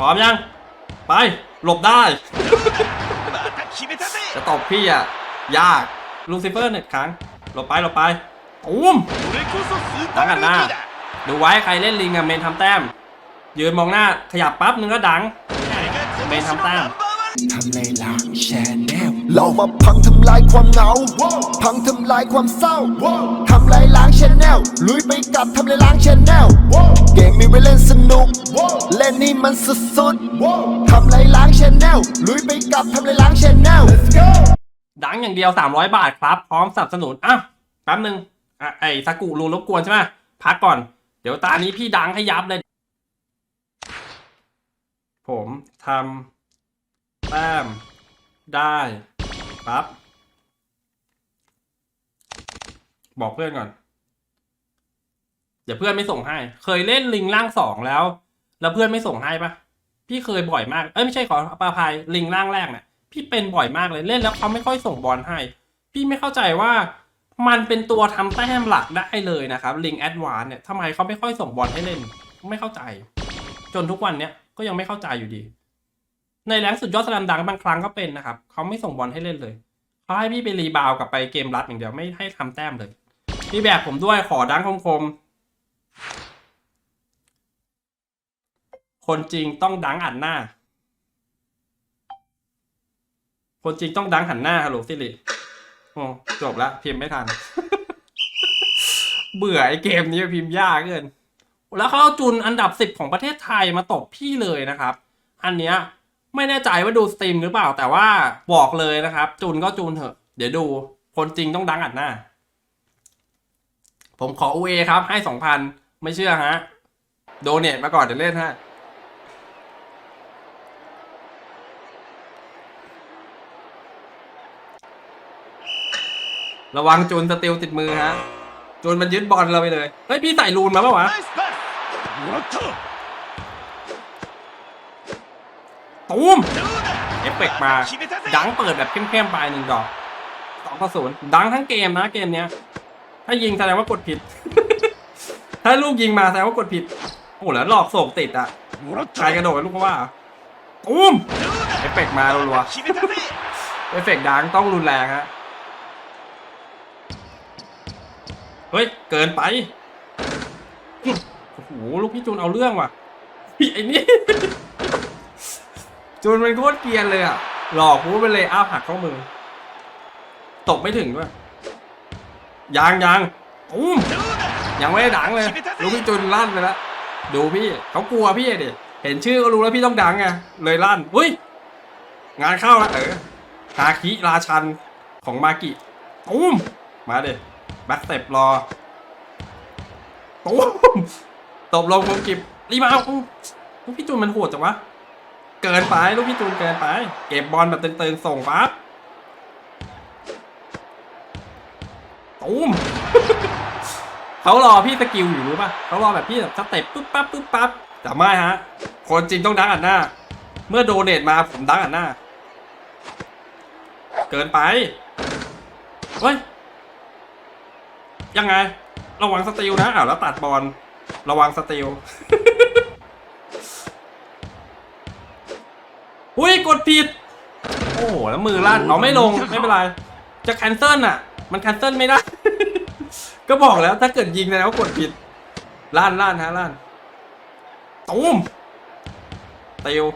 พร้อมยัง ไป หลบได้ จะตบพี่อะ ยาก ลูซิเฟอร์เนี่ยครั้ง หลบไป หลบไปอุ้มดังกันหน้า ดูไว้ใครเล่นลิงอะเมนทำแต้ม ยืนมองหน้า ขยับปั๊บนึงก็ดัง เมนทำแต้ม ทำลายล้างแชนแนลเรามาพังทำลายความเหงา พังทำลายความเศร้า ทำลายล้างชแนลลุยไปกับทำลายล้างชแนลเกมมีไว้เล่นสนุก เล่นนี่มันสุดๆทำลายล้างชแนลลุยไปกับทำลายล้างชแนลดังอย่างเดียว 300 บาทครับ พร้อมสนับสนุนอะแป๊บนึงอะไอ้สากุรูรบกวนใช่ไหมพักก่อน เดี๋ยวตานี้พี่ดังให้ยับเลย ผมทำ แต้ม ได้ปั๊บ บอกเพื่อนก่อน เดี๋ยวเพื่อนไม่ส่งให้ เคยเล่นลิงล่างสองแล้ว แล้วเพื่อนไม่ส่งให้ปะพี่เคยบ่อยมาก เอ้ยไม่ใช่ขอปลาพายลิงล่างแรกเนี่ยพี่เป็นบ่อยมากเลยเล่นแล้วเขาไม่ค่อยส่งบอลให้ พี่ไม่เข้าใจว่ามันเป็นตัวทำแต้มหลักได้เลยนะครับลิงแอดวานเนี่ยทำไมเขาไม่ค่อยส่งบอลให้เล่น ไม่เข้าใจ จนทุกวันเนี้ยก็ยังไม่เข้าใจอยู่ดี ในแรงสุดยอดสแลมดังบางครั้งก็เป็นนะครับเขาไม่ส่งบอลให้เล่นเลยเขาให้พี่ไปรีบาวกลับไปเกมรัดอย่างเดียวไม่ให้ทำแต้มเลยพี่แบกผมด้วยขอดังคมๆคนจริงต้องดังอัดหน้า คนจริงต้องดังหันหน้าฮัลโหลสิริโอ้จบละพิมพ์ไม่ทัน เบื่อไอเกมนี้พิมพ์ยากเกิน แล้วเขาเอาจุนอันดับสิบของประเทศไทยมาตบพี่เลยนะครับ อันเนี้ย ไม่แน่ใจว่าดูสตรีมหรือเปล่า แต่ว่าบอกเลยนะครับ จูนก็จูนเถอะ เดี๋ยวดู คนจริงต้องดังอัดหน้า ผมขอ UA ครับให้สองพันไม่เชื่อฮะ โดเนทมาก่อนเดี๋ยวเล่นฮะระวังจูนสติลติดมือฮะจูนมันยึดบอลเราไปเลย เฮ้ย พี่ใส่รูนมาปะวะ ตูมเอฟเฟกมาดังเปิดแบบเข้มๆไปหนึ่งดอกสองต่อศูนย์ดังทั้งเกมนะเกมเนี้ย ถ้ายิงแสดงว่ากดผิด ถ้าลูกยิงมาแสดงว่ากดผิด โอ้โหแล้วหลอกโศกติดอะใครกระโดดลูกว่าตูมเอฟเฟกมารัวๆเอฟเฟกดังต้องรุนแรงฮะเฮ้ย เกินไปโอ้โหลูกพี่จูนเอาเรื่องว่ะไอ้นี่ จูนเป็นโคตรเกียนเลยอะ หลอกกูไปเลยอ้าวหักข้อมือ ตกไม่ถึงด้วยยางยางอุ้มยังไม่ได้ดังเลย รู้พี่จุนลั่นไปแล้วดูพี่เขากลัวพี่ดิเห็นชื่อก็รู้แล้วพี่ต้องดังไงเลยลั่นอุ้ยงานเข้าแล้วเออฮาคิราชันของมากิตุ้มมาเด็แบ็กสเต็ปรอตุ้มตบลงมุมกิบรีบมาพี่จุนมันโหดจังวะ เกินไปลูกพี่จูนเกินไป เก็บบอลแบบตึงๆส่งปั๊บตูมเขารอพี่สกิลอยู่รู้ป่ะเขารอแบบพี่แบบสเต็ปปุ๊บปั๊บปุ๊บปั๊บแต่ไม่ฮะ คนจริงต้องดังอัดหน้า เมื่อโดเนทมาผมดังอัดหน้า เกินไปเฮ้ยยังไง ระวังสติลนะอ้าวแล้วตัดบอลระวังสติล อุ้ยกดผิด โอ้โหแล้วมือลั่นเอาไม่ลงไม่เป็นไร จะแคนเซิลอะ มันแคนเซิลไม่ได้ ก็บอกแล้วถ้าเกิดยิงแล้วกดผิดลั่นลั่นฮะลั่นตูมเตียว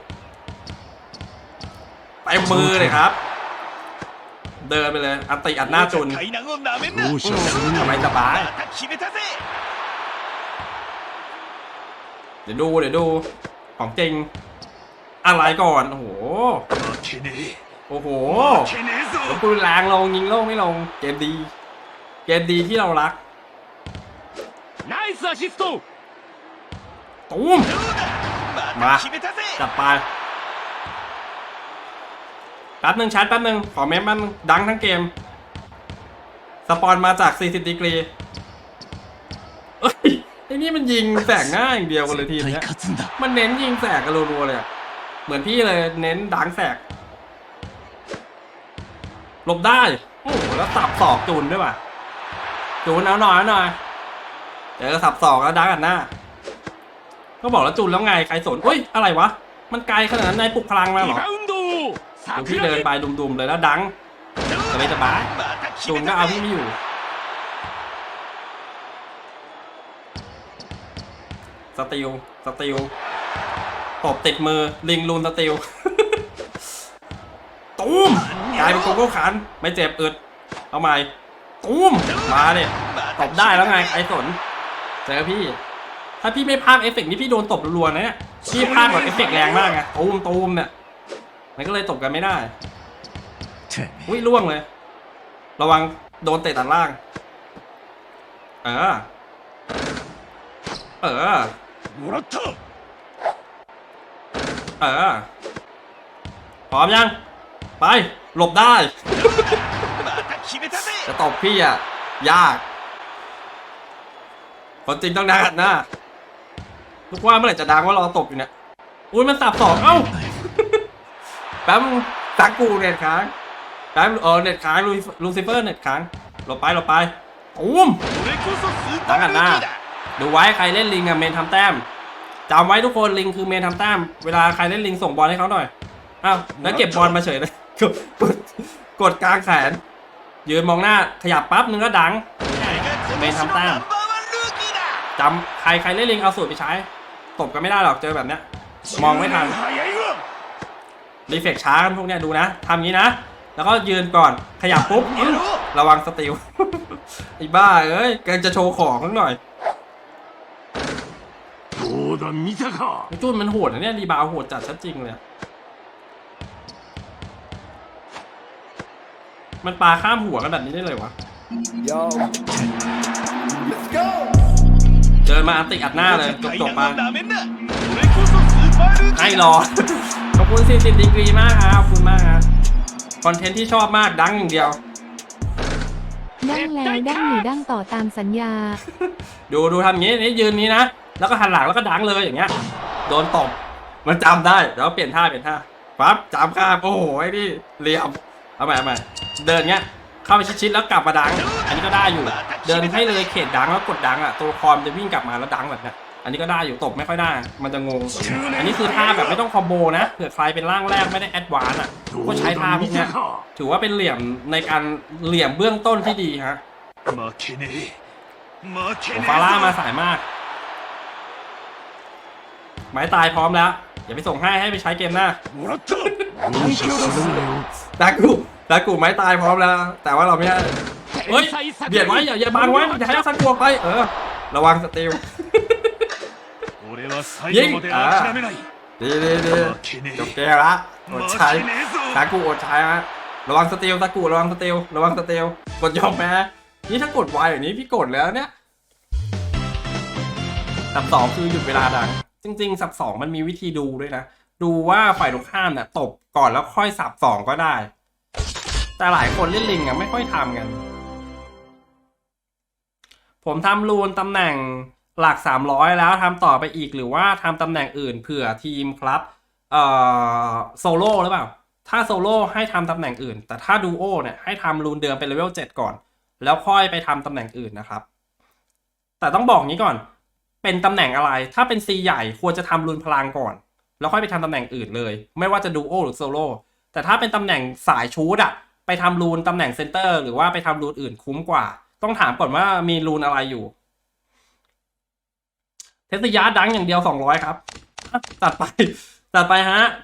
ไปมือเลยครับ เดินไปเลยอัตติอัดหน้าจุนทำไมสบายเดี๋ยวดูเดี๋ยวดูของจริง อะไรก่อน โอ้โห 負けね โอ้โห え負けねえ แล้ว ぞ ปืนแรงลงยิงโล่งไม่ลง เกมดี เกมดีที่เรารัก ナイスアシスト ตูม どうだままた決めたぜ จัดไป แป๊บหนึ่งชัดแป๊บหนึ่งขอเมมแป๊บนึงดังทั้งเกม สปอนมาจาก 40 ดีกรีเอ้ยไอ้นี่มันยิงแสกหน้าอย่างเดียวกันเลยทีม 絶対 เนี้ย 勝つんだ มันเน้นยิงแสกกันรัวๆเลยอะ เหมือนพี่เลยเน้นดังแสกหลบได้ โอ้โหแล้วสับศอกจูนด้วยป่ะ จูนเอาหน่อยเอาหน่อยเดี๋ยวสับศอกแล้วดังกันหน้า ก็บอกแล้วจูนแล้วไงใครสนอุ้ยอะไรวะ มันไกลขนาดนั้นนายปลุกพลังมาหรอดูพี่เดินไปดุมๆเลยแล้วดังสบายสบาจุนก็เอาพี่ไม่อยู่สติลสติล ตบติดมือลิงลูนสติลตูมกลายเป็นโกโก้ขันไม่เจ็บอึดเอาใหม่ตูมมาเนี่ยตบได้แล้วไงไอ้สนเจอพี่ ถ้าพี่ไม่พากเอฟเฟกนี้พี่โดนตบรัวๆนะเนี่ยพี่พากแบบเอฟเฟกแรงมากไงตูมตูมเนี่ยมันก็เลยตบกันไม่ได้อุ้ยล่วงเลย ระวังโดนเตะตัดล่าง เออ เออ ออพร้อมยัง ไปหลบได้ จะตบพี่อะยากคนจริงต้องดังหน้าลูกว่าเมื่อไหร่จะดังว่ารอตบอยู่เนี่ยอุ้ยมันสับสองเอ้าแป๊บตักกูเน็ตค้างแป๊บเออเน็ตค้างลูซิเฟอร์เน็ตค้างหลบไปหลบไปอุ้มดังหน้าดูไว้ใครเล่นลิงอะเมนทำแต้ม จำไว้ทุกคนลิงคือเมนทำแต้มเวลาใครเล่นลิงส่งบอลให้เขาหน่อยอ้าวแล้วเก็บบอลมาเฉยเลยกดกลางแขน ยืนมองหน้าขยับปั๊บนึงก็ดังเมนทำแต้มจำใครใครเล่นลิงเอาสูตรไปใช้ตบกันไม่ได้หรอกเจอแบบเนี้ยมองไม่ทันรีเฟกช้ากันพวกเนี้ยดูนะทำงี้นะ แล้วก็ยืนก่อนขยับปุ๊บระวังสติลไอ้บ้าเอ้ยกำลังจะโชว์ของสักหน่อย จุนมันโหดนะเนี่ยรีบาวโหดจัดชัดจริงเลย มันปาข้ามหัวขนาดนี้ได้เลยวะเจอมาอันติอัดหน้าเลยจบจบๆมาให้รอ ขอบคุณสิสิบดีกรีมากครับขอบคุณมากครับคอนเทนต์ที่ชอบมากดังอย่างเดียว ดั้งแล้วดั้งหนีดั้งต่อตามสัญญา ดูดูทำงนี้นี่ยืนนี้นะ แล้วก็หันหลังแล้วก็ดังเลยอย่างเงี้ย โดนตบมันจำได้แล้วเปลี่ยนท่าเปลี่ยนท่าปั๊บจามข้ามโอ้โหไอ้นี่เหลี่ยมเอาใหม่เอาใหม่เดินเงี้ยเข้าไปชิดๆแล้วกลับมาดัง อันนี้ก็ได้อยู่ เดินให้เลยเขตดังแล้วกดดังอะตัวคอมจะวิ่งกลับมาแล้วดังแบบนี้อันนี้ก็ได้อยู่ตบไม่ค่อยได้ มันจะงง อันนี้คือท่าแบบไม่ต้องคอมโบนะเผื่อใครเป็นร่างแรกไม่ได้แอดวานอะก็ใช้ท่าพวกเนี้ยถือว่าเป็นเหลี่ยมในการเหลี่ยมเบื้องต้นที่ดีฮะฟาร่ามาสายมาก ไม้ตายพร้อมแล้ว อย่าไปส่งให้ให้ไปใช้เกมหน้าดากูดากูไม้ตายพร้อมแล้ว แต่ว่าเราไม่ได้เฮ้ยเบียดไว้อย่าอย่าบังไว้อย่าให้สันกลัวไป เออ ระวังสติลยิงอ่าดีดีดีจบเกมละอดใช้ดากูอดใช้ฮะระวังสติลตะกูระวังสติลระวังสติลกดยอมแพ้นี่ถ้ากดไวอย่างนี้พี่กดแล้วเนี่ยลำสองคือหยุดเวลาดัง จริงๆ สับสองมันมีวิธีดูด้วยนะ ดูว่าฝ่ายตรงข้ามเนี่ยตบก่อนแล้วค่อยสับสองก็ได้ แต่หลายคนเล่นลิงอะไม่ค่อยทำกัน ผมทำรูนตำแหน่งหลัก 300 แล้วทำต่อไปอีกหรือว่าทำตำแหน่งอื่นเผื่อทีมครับ เอ่อโซโล่หรือเปล่า ถ้าโซโล่ให้ทำตำแหน่งอื่น แต่ถ้าดูโอเนี่ยให้ทำรูนเดิมเป็นเลเวล7ก่อน แล้วค่อยไปทำตำแหน่งอื่นนะครับ แต่ต้องบอกงี้ก่อน เป็นตำแหน่งอะไร ถ้าเป็น C ใหญ่ควรจะทำรูนพลังก่อน แล้วค่อยไปทำตำแหน่งอื่นเลย ไม่ว่าจะดูโอหรือโซโล่แต่ถ้าเป็นตำแหน่งสายชูดอะไปทำรูนตำแหน่งเซนเตอร์หรือว่าไปทำรูนอื่นคุ้มกว่า ต้องถามก่อนว่ามีรูนอะไรอยู่ เทสยาดังอย่างเดียว 200 ครับตัดไปตัดไปฮะ เท